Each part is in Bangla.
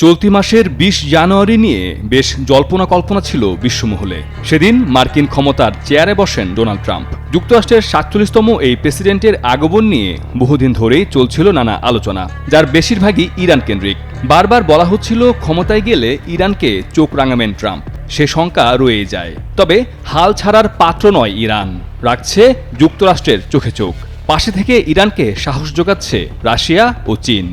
চলতি মাসের বিশ জানুয়ারি নিয়ে বেশ জল্পনা কল্পনা ছিল বিশ্বমহলে। সেদিন মার্কিন ক্ষমতার চেয়ারে বসেন ডোনাল্ড ট্রাম্প। যুক্তরাষ্ট্রের সাতচল্লিশতম এই প্রেসিডেন্টের আগমন নিয়ে বহুদিন ধরেই চলছিল নানা আলোচনা, যার বেশিরভাগই ইরান কেন্দ্রিক। বারবার বলা হচ্ছিল ক্ষমতায় গেলে ইরানকে চোখ রাঙাবেন ট্রাম্প। সে শঙ্কা রয়ে যায়। তবে হাল ছাড়ার পাত্র নয় ইরান। রাখছে যুক্তরাষ্ট্রের চোখে চোখ। পাশে থেকে ইরানকে সাহস যোগাচ্ছে রাশিয়া ও চীন।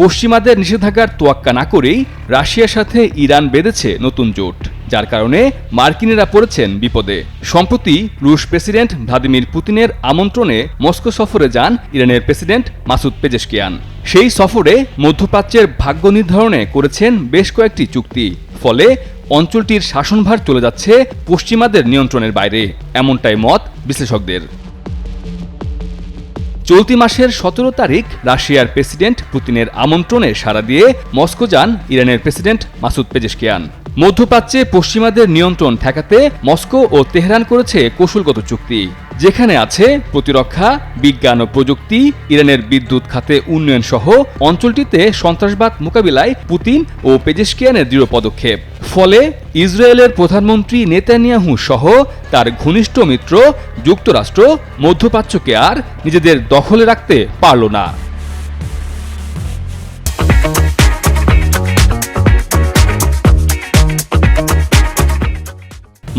পশ্চিমাদের নিষেধাজ্ঞার তোয়াক্কা না করেই রাশিয়ার সাথে ইরান বেঁধেছে নতুন জোট, যার কারণে মার্কিনেরা পড়েছেন বিপদে। সম্প্রতি রুশ প্রেসিডেন্ট ভ্লাদিমির পুতিনের আমন্ত্রণে মস্কো সফরে যান ইরানের প্রেসিডেন্ট মাসুদ পেজেশকিয়ান। সেই সফরে মধ্যপ্রাচ্যের ভাগ্য নির্ধারণে করেছেন বেশ কয়েকটি চুক্তি, ফলে অঞ্চলটির শাসনভার চলে যাচ্ছে পশ্চিমাদের নিয়ন্ত্রণের বাইরে, এমনটাই মত বিশ্লেষকদের। চলতি মাসের সতেরো তারিখ রাশিয়ার প্রেসিডেন্ট পুতিনের আমন্ত্রণে সাড়া দিয়ে মস্কো যান ইরানের প্রেসিডেন্ট মাসুদ পেজেশকিয়ান। মধ্যপ্রাচ্যে পশ্চিমাদের নিয়ন্ত্রণ ঠেকাতে মস্কো ও তেহরান করেছে কৌশলগত চুক্তি, যেখানে আছে প্রতিরক্ষা, বিজ্ঞান ও প্রযুক্তি, ইরানের বিদ্যুৎ খাতে উন্নয়ন সহ অঞ্চলটিতে সন্ত্রাসবাদ মোকাবিলায় পুতিন ও পেজেশকিয়ানের দৃঢ় পদক্ষেপ। ফলে ইসরায়েলের প্রধানমন্ত্রী নেতানিয়াহু সহ তার ঘনিষ্ঠ মিত্র, যুক্তরাষ্ট্র, মধ্যপ্রাচ্যকে আর নিজেদের দখলে রাখতে পারল না।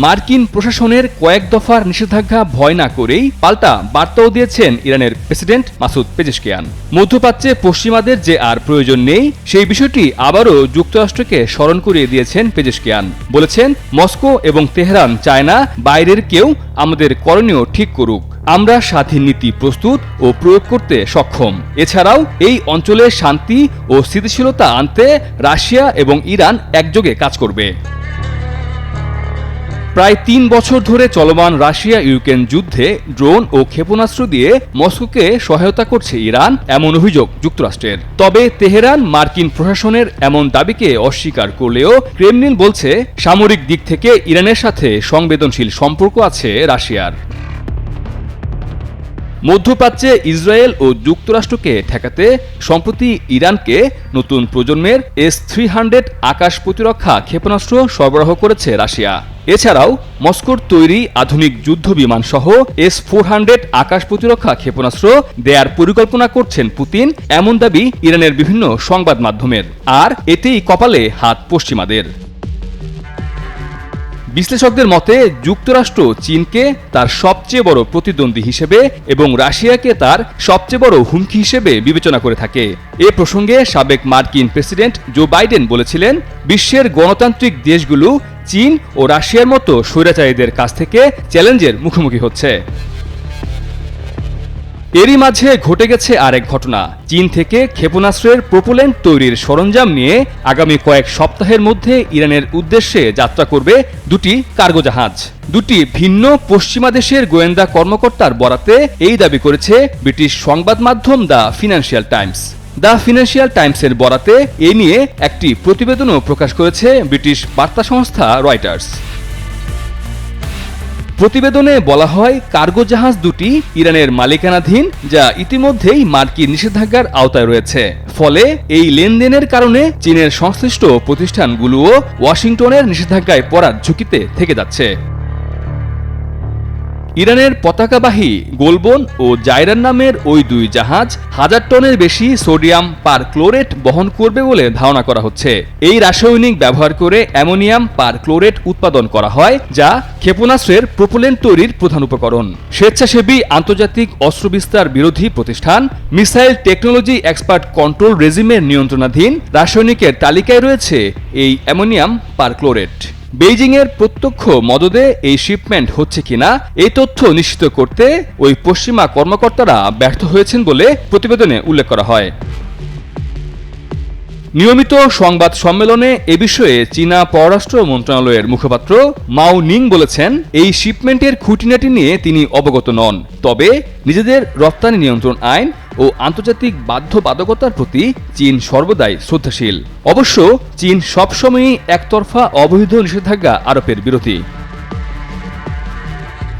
মার্কিন প্রশাসনের কয়েক দফার নিষেধাজ্ঞা ভয় না করেই পাল্টা বার্তাও দিয়েছেন ইরানের প্রেসিডেন্ট মাসুদ পেজেশকিয়ান। মধ্যপ্রাচ্যে পশ্চিমাদের যে আর প্রয়োজন নেই, সেই বিষয়টি আবারও যুক্তরাষ্ট্রকে স্মরণ করিয়ে দিয়েছেন পেজেশকিয়ান। বলেছেন, মস্কো এবং তেহরান চায় না বাইরের কেউ আমাদের করণীয় ঠিক করুক। আমরা স্বাধীন নীতি প্রস্তুত ও প্রয়োগ করতে সক্ষম। এছাড়াও এই অঞ্চলে শান্তি ও স্থিতিশীলতা আনতে রাশিয়া এবং ইরান একযোগে কাজ করবে। প্রায় তিন বছর ধরে চলমান রাশিয়া ইউক্রেন যুদ্ধে ড্রোন ও ক্ষেপণাস্ত্র দিয়ে মস্কোকে সহায়তা করছে ইরান, এমন অভিযোগ যুক্তরাষ্ট্রের। তবে তেহরান মার্কিন প্রশাসনের এমন দাবিকে অস্বীকার করলেও ক্রেমলিন বলছে, সামরিক দিক থেকে ইরানের সাথে সংবেদনশীল সম্পর্ক আছে রাশিয়ার। মধ্যপ্রাচ্যে ইসরায়েল ও যুক্তরাষ্ট্রকে ঠেকাতে, সম্প্রতি ইরানকে নতুন প্রজন্মের এস থ্রি হান্ড্রেড আকাশ প্রতিরক্ষা ক্ষেপণাস্ত্র সরবরাহ করেছে রাশিয়া। এছাড়াও, মস্কোর তৈরি আধুনিক যুদ্ধ বিমান সহ এস ফোর হান্ড্রেড আকাশ প্রতিরক্ষা ক্ষেপণাস্ত্র দেয়ার পরিকল্পনা করছেন পুতিন, এমন দাবি ইরানের বিভিন্ন সংবাদ মাধ্যমের আর এতেই কপালে হাত পশ্চিমাদের। বিশ্লেষকদের মতে, যুক্তরাষ্ট্র চীনকে তার সবচেয়ে বড় প্রতিদ্বন্দ্বী হিসেবে এবং রাশিয়াকে তার সবচেয়ে বড় হুমকি হিসেবে বিবেচনা করে থাকে। এ প্রসঙ্গে সাবেক মার্কিন প্রেসিডেন্ট জো বাইডেন বলেছিলেন, বিশ্বের গণতান্ত্রিক দেশগুলো চীন ও রাশিয়ার মতো স্বৈরাচারীদের কাছ থেকে চ্যালেঞ্জের মুখোমুখি হচ্ছে। এরই মাঝে ঘটে গেছে আরেক ঘটনা। চীন থেকে ক্ষেপণাস্ত্রের প্রোপোলেন্ট তৈরির সরঞ্জাম নিয়ে আগামী কয়েক সপ্তাহের মধ্যে ইরানের উদ্দেশ্যে যাত্রা করবে দুটি কার্গো জাহাজ। দুটি ভিন্ন পশ্চিমা দেশের গোয়েন্দা কর্মকর্তার বরাতে এই দাবি করেছে ব্রিটিশ সংবাদ মাধ্যম the Financial Times. The Financial টাইমসের বরাতে এ নিয়ে একটি প্রতিবেদনও প্রকাশ করেছে ব্রিটিশ বার্তা সংস্থা রয়টার্স। প্রতিবেদনে বলা হয়, কার্গো জাহাজ দুটি ইরানের মালিকানাধীন, যা ইতিমধ্যেই মার্কিন নিষেধাজ্ঞার আওতায় রয়েছে। ফলে এই লেনদেনের কারণে চীনের সংশ্লিষ্ট প্রতিষ্ঠানগুলোও ওয়াশিংটনের নিষেধাজ্ঞায় পড়ার ঝুঁকিতে থেকে যাচ্ছে। ইরানের পতাকাবাহী গোলবন ও জাইরান নামের ওই দুই জাহাজ হাজার টনের বেশি সোডিয়াম পার ক্লোরেট বহন করবে বলে ধারণা করা হচ্ছে। এই রাসায়নিক ব্যবহার করে অ্যামোনিয়াম পার ক্লোরেট উৎপাদন করা হয়, যা ক্ষেপণাস্ত্রের প্রোপোলেন্ট তৈরির প্রধান উপকরণ। স্বেচ্ছাসেবী আন্তর্জাতিক অস্ত্র বিস্তার বিরোধী প্রতিষ্ঠান মিসাইল টেকনোলজি এক্সপার্ট কন্ট্রোল রেজিমের নিয়ন্ত্রণাধীন রাসায়নিকের তালিকায় রয়েছে এই অ্যামোনিয়াম পার ক্লোরেট বেইজিংয়ের প্রত্যক্ষ মদদে এই শিপমেন্ট হচ্ছে কিনা, এই তথ্য নিশ্চিত করতে ওই পশ্চিমা কর্মকর্তারা ব্যর্থ হয়েছেন বলে প্রতিবেদনে উল্লেখ করা হয়। নিয়মিত সংবাদ সম্মেলনে এ বিষয়ে চীনা পররাষ্ট্র মন্ত্রণালয়ের মুখপাত্র মাও নিং বলেছেন, এই শিপমেন্টের খুঁটিনাটি নিয়ে তিনি অবগত নন। তবে নিজেদের রপ্তানি নিয়ন্ত্রণ আইন ও আন্তর্জাতিক বাধ্যবাধকতার প্রতি চীন সর্বদাই শ্রদ্ধাশীল। অবশ্য চীন সবসময়ই একতরফা অবৈধ নিষেধাজ্ঞা আরোপের বিরোধী।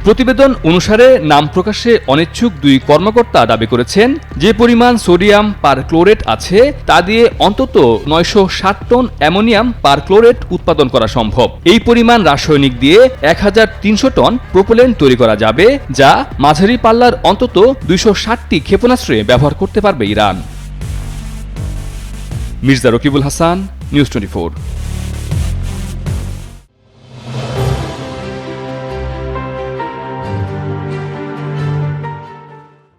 প্রতিবেদন অনুসারে নাম প্রকাশে অনিচ্ছুক দুই কর্মকর্তা দাবি করেছেন, যে পরিমাণ সোডিয়াম পার ক্লোরেট আছে তা দিয়ে অন্তত নয়শো ষাট টন অ্যামোনিয়াম পার ক্লোরেট উৎপাদন করা সম্ভব। এই পরিমাণ রাসায়নিক দিয়ে এক হাজার তিনশো টন প্রোপোলেন তৈরি করা যাবে, যা মাঝারি পাল্লার অন্তত দুইশো ষাটটি ক্ষেপণাস্ত্রে ব্যবহার করতে পারবে Iran. Mirza Rakibul Hasan, news twenty